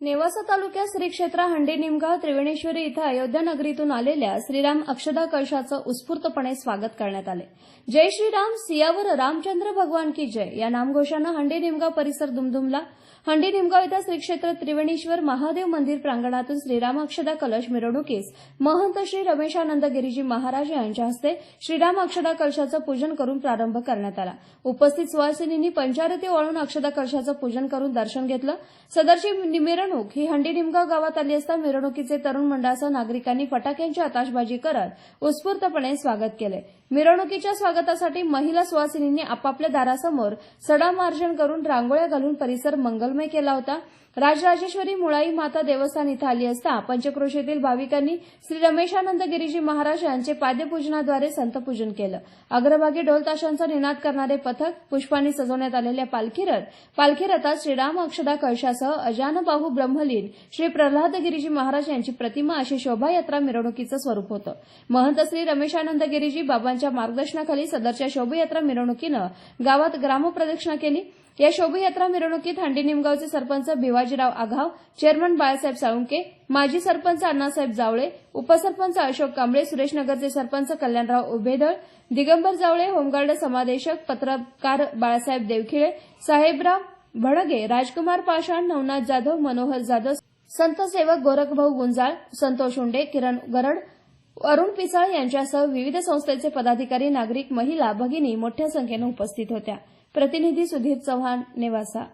नेवासा तालुक्यात श्री क्षेत्र हंडी निमगाव त्रिवेणेश्वरी इथं अयोध्या नगरीतून आलेल्या श्रीराम अक्षदा कळशाचं उत्स्फूर्तपणे स्वागत करण्यात आले. जय श्रीराम सियावर रामचंद्र भगवान की जय या नामघोषानं हंडी निमगाव परिसर दुमदुमला. हंडी निमगाव इथं श्री क्षेत्र त्रिवेणेश्वर महादेव मंदिर प्रांगणातून श्रीराम अक्षदा कलश मिरवणुकीस महंत श्री रमेशानंद गिरीजी महाराज यांच्या हस्ते श्रीराम अक्षदा कलशाचं पूजन करून प्रारंभ करण्यात आला. उपस्थित सुवासिनींनी पंचारती वळून अक्षदा कलशाचं पूजन करून दर्शन घेतलं. सदरची मिरवणूक ही हंडी निमगाव गावात आली असता मिरवणुकीचे तरुण मंडळासह नागरिकांनी फटाक्यांची आताशबाजी करत उत्स्फूर्तपणे स्वागत केले. मिरवणुकीच्या स्वागतासाठी महिला सुवासिनींनी आपापल्या दारासमोर सडामार्जन करून रांगोळ्या घालून परिसर मंगलमय केला होता. राजराजेश्वरी मुळाई माता देवस्थान इथं आली असता पंचक्रोशीतील भाविकांनी श्री रमेशानंद गिरीजी महाराज यांचे पाद्यपूजनाद्वारे संतपूजन केलं. अग्रभागी ढोलताशांचा निनाद करणारे पथक पुष्पांनी सजवण्यात आलेल्या पालखी रथ पालखी रथात श्रीराम अक्षदा कळशासह अजानबाहू ब्रह्मलीन. श्री प्रल्हाद गिरीजी महाराज यांची प्रतिमा अशी शोभायात्रा मिरवणुकीचं स्वरूप होतं. महंत श्री रमेशानंद गिरीजी बाबांच्या मार्गदर्शनाखाली सदरच्या शोभायात्रा मिरवणुकीनं गावात ग्रामप्रदक्षिणा केली. या शोभायात्रा मिरवणुकीत हंडी निमगावचे सरपंच भिवाजीराव आघाव चेअरमन बाळासाहेब साळुंके माजी सरपंच अण्णासाहेब जावळे उपसरपंच अशोक कांबळे सुरेशनगरचे सरपंच कल्याणराव उभेदळ दिगंबर जावळे होमगार्ड समादेशक पत्रकार बाळासाहेब देवखिळे साहेबराव भडगे राजकुमार पाषाण नवनाथ जाधव मनोहर जाधव संत सेवक गोरखभाऊ गुंजाळ संतोष उंडे किरण गरड अरुण पिसाळ यांच्यासह विविध संस्थेचे पदाधिकारी नागरिक महिला भगिनी मोठ्या संख्येनं उपस्थित होत्या. प्रतिनिधी सुधीर चव्हाण नेवासा.